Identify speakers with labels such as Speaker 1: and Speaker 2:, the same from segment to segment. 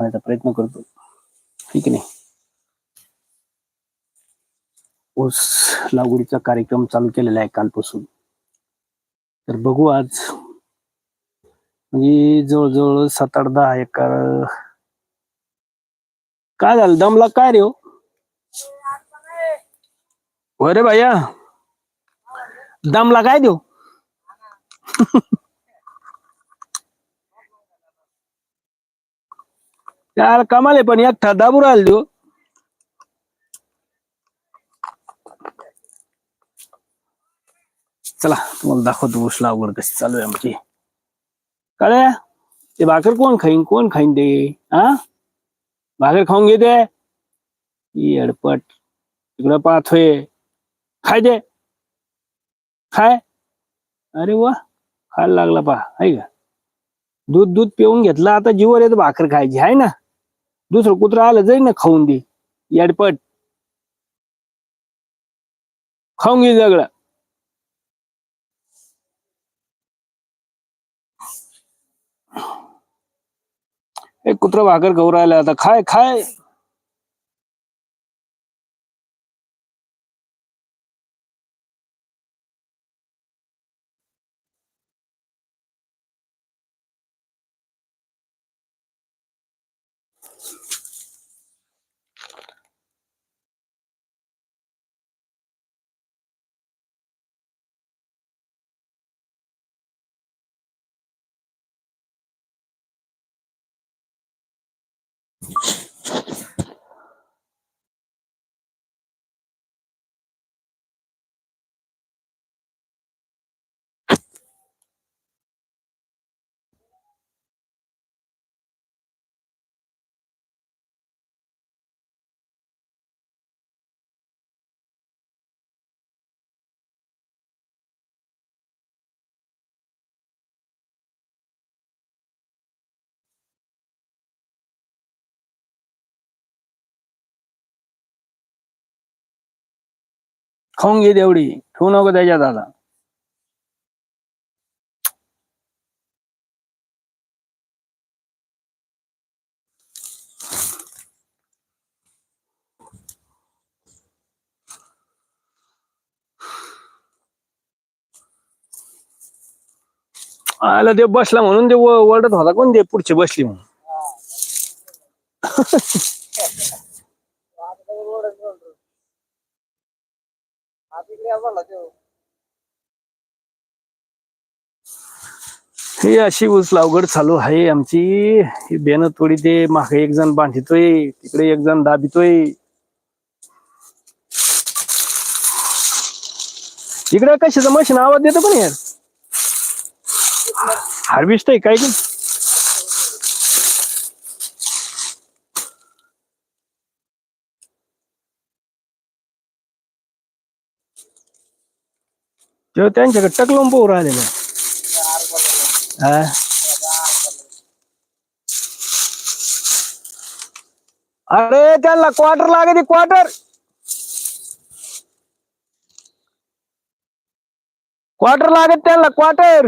Speaker 1: दाखवण्याचा प्रयत्न करतो. ठीक आहे नाही ऊस लागवडीचा कार्यक्रम चालू केलेला आहे कालपासून. तर बघू आज. म्हणजे जवळजवळ सात आठ दहा एकर काय झालं? दमला काय रे हो? अरे भैया. दमला काय देऊ? यार, कमाल पण एकटा दाबू राहिला देऊ. चला, तुम्हाला दाखवतो ऊस लागवड कशी चालू आहे आमची. कळे, ते भाकर कोण खाईन? कोण खाईन ते? हा भाकर खाऊन घेते. येडपट तिकडं पाहतोय. खाय दे खाय. अरे वा, खायला लागला पा आहे दूध दूध पिऊन घेतलं, आता जीवर येतं भाकर खायची. आहे ना? दुसरं कुत्रं आलं जाईल ना खाऊन दे. याडपट. खाऊन घे सगळं. एक कुत्र भाकर खाऊ राहिलं आता खाय खाय. खाऊन घे तेवढी. ठेवू नको त्याच्यात आता. आला ते बसला म्हणून ते ओरडत होता कोण ते पुढची बसली म्हणून. ही अशी ऊस लावगड चालू आहे आमची. ही बेन थोडी ते मागे एक जण बांधितोय तिकडे एक जण दाबितोय. इकडे कशाचं मशीन? आवाज देतो पण यार? हार्वेस्ट आहे काय की तेव्हा त्यांच्याकडे टकलून पोहू राहिले ना हा अरे त्यांना क्वार्टर लागते क्वार्टर क्वार्टर लागत त्यांना क्वार्टर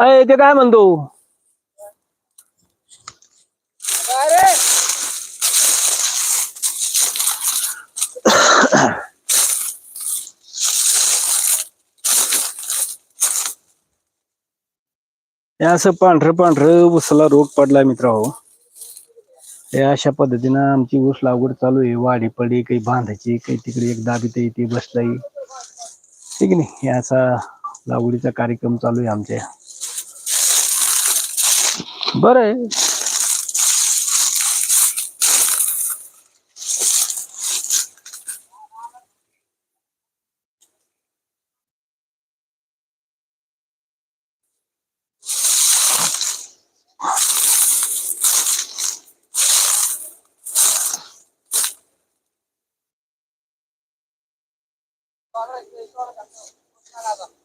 Speaker 1: अय ते काय म्हणतो? हे असं पांढरं पांढरं उसाला रोग पडलाय मित्र हो. हे अशा पद्धतीनं आमची ऊस लागवड चालू आहे. वाढी पडी काही बांधायची काही तिकडे एक दाबी ते ती बसलाय. ठीक आहे नाही? असा लागवडीचा कार्यक्रम चालू आहे आमच्या. बरं आहे Gracias.